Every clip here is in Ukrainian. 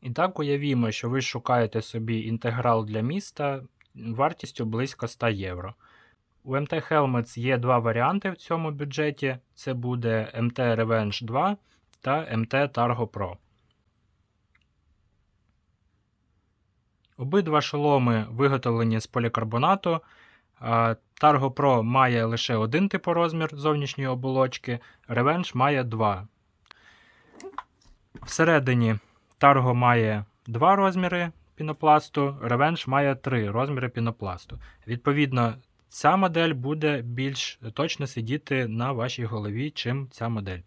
І так уявімо, що ви шукаєте собі інтеграл для міста вартістю близько 100 євро. У MT Helmets є два варіанти в цьому бюджеті: це буде MT Revenge 2 та MT Targo Pro. Обидва шоломи виготовлені з полікарбонату. Targo Pro має лише один типорозмір зовнішньої оболочки, Revenge має два. Всередині Targo має два розміри пінопласту, Revenge має три розміри пінопласту. Відповідно, ця модель буде більш точно сидіти на вашій голові, чим ця модель.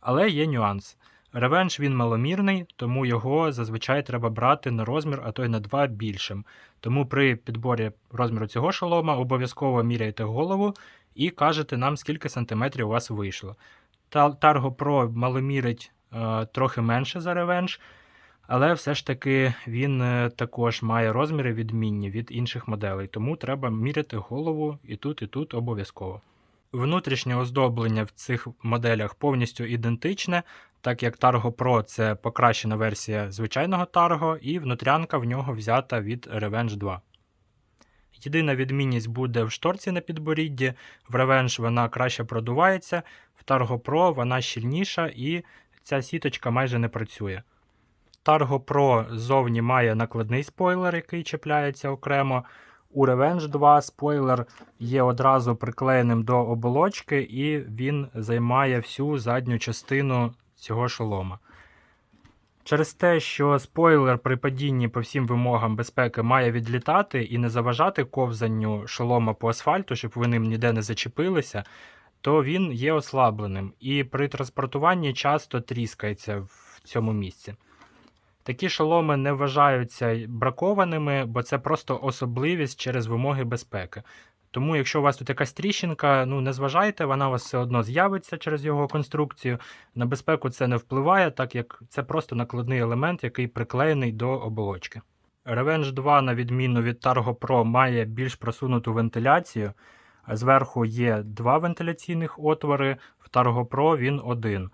Але є нюанс. Revenge він маломірний, тому його зазвичай треба брати на розмір, а то й на два більшим. Тому при підборі розміру цього шолома обов'язково міряйте голову і кажете нам, скільки сантиметрів у вас вийшло. Та- Targo Pro маломірить трохи менше за Revenge, але все ж таки він е, також має розміри відмінні від інших моделей, тому треба міряти голову і тут, і тут обов'язково. Внутрішнє оздоблення в цих моделях повністю ідентичне, так як Targo Pro це покращена версія звичайного Targo, і внутрянка в нього взята від Revenge 2. Єдина відмінність буде в шторці на підборідді, в Revenge вона краще продувається, в Targo Pro вона щільніша і ця сіточка майже не працює. Targo Pro ззовні має накладний спойлер, який чіпляється окремо. У Revenge 2 спойлер є одразу приклеєним до оболочки, і він займає всю задню частину цього шолома. Через те, що спойлер при падінні по всім вимогам безпеки має відлітати і не заважати ковзанню шолома по асфальту, щоб ви ним ніде не зачепилися, то він є ослабленим і при транспортуванні часто тріскається в цьому місці. Такі шоломи не вважаються бракованими, бо це просто особливість через вимоги безпеки. Тому, якщо у вас тут якась тріщинка, ну не зважайте, вона у вас все одно з'явиться через його конструкцію. На безпеку це не впливає, так як це просто накладний елемент, який приклеєний до оболочки. Revenge 2, на відміну від Targo Pro, має більш просунуту вентиляцію. Зверху є два вентиляційних отвори, в Pro він один.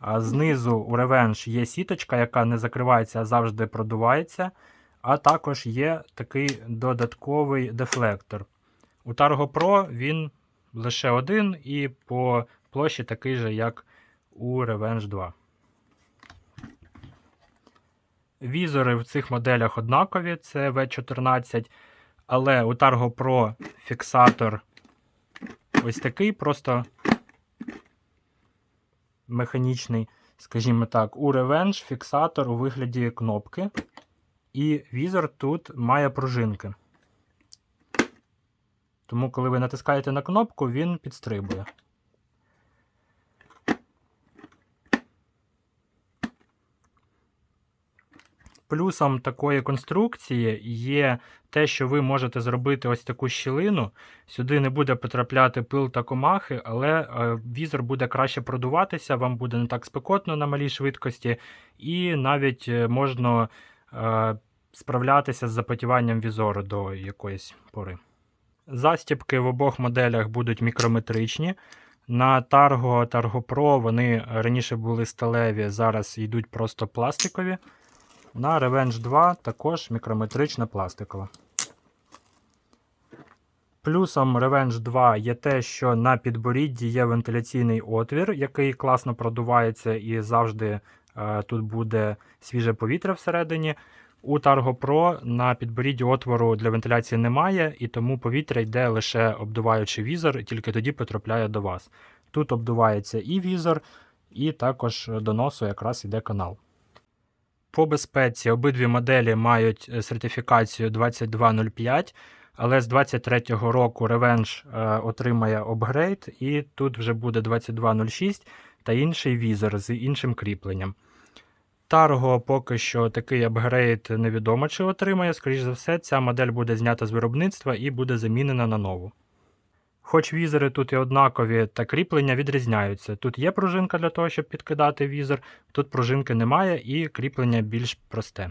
А знизу у Revenge є сіточка, яка не закривається, а завжди продувається. А також є такий додатковий дефлектор. У Targo Pro він лише один і по площі такий же, як у Revenge 2. Візори в цих моделях однакові, це V14, але у Targo Pro фіксатор ось такий, просто механічний, скажімо так, у Revenge фіксатор у вигляді кнопки, і візор тут має пружинки. Тому, коли ви натискаєте на кнопку, він підстрибує. Плюсом такої конструкції є те, що ви можете зробити ось таку щілину. Сюди не буде потрапляти пил та комахи, але е, візор буде краще продуватися, вам буде не так спекотно на малій швидкості, і навіть е, можна е, справлятися з запотіванням візору до якоїсь пори. Застібки в обох моделях будуть мікрометричні. На Targo, Targo Pro вони раніше були сталеві, зараз йдуть просто пластикові. На Revenge 2 також мікрометрична пластикова. Плюсом Revenge 2 є те, що на підборідді є вентиляційний отвір, який класно продувається і завжди е, тут буде свіже повітря всередині. У Targo Pro на підборідді отвору для вентиляції немає, і тому повітря йде лише обдуваючи візор, і тільки тоді потрапляє до вас. Тут обдувається і візор, і також до носу якраз йде канал. По безпеці обидві моделі мають е, сертифікацію 2205, але з 23-го року Revenge е, отримає апгрейд, і тут вже буде 2206 та інший візор з іншим кріпленням. Targo поки що такий апгрейд невідомо чи отримає. Скоріше за все, ця модель буде знята з виробництва і буде замінена на нову. Хоч візори тут і однакові, та кріплення відрізняються. Тут є пружинка для того, щоб підкидати візор, тут пружинки немає і кріплення більш просте.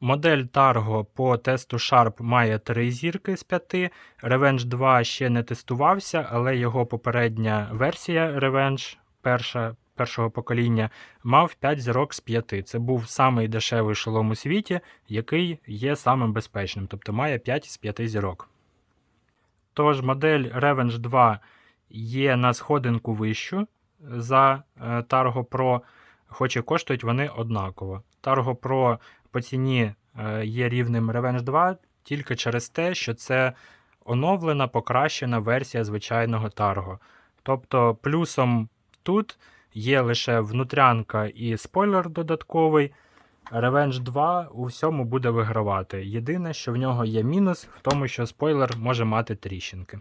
Модель Targo по тесту Sharp має 3 зірки з 5. Revenge 2 ще не тестувався, але його попередня версія Revenge перша, першого покоління, мав 5 зірок з 5. Це був самий дешевий шолом у світі, який є самим безпечним, тобто має 5 з 5 зірок. Тож модель Revenge 2 є на сходинку вищу за е, Targo Pro, хоч і коштують вони однаково. Targo Pro по ціні е, є рівнем Revenge 2 тільки через те, що це оновлена, покращена версія звичайного Targo. Тобто плюсом тут є лише внутрянка і спойлер додатковий. Revenge 2 у всьому буде вигравати. Єдине, що в нього є мінус в тому, що спойлер може мати тріщинки.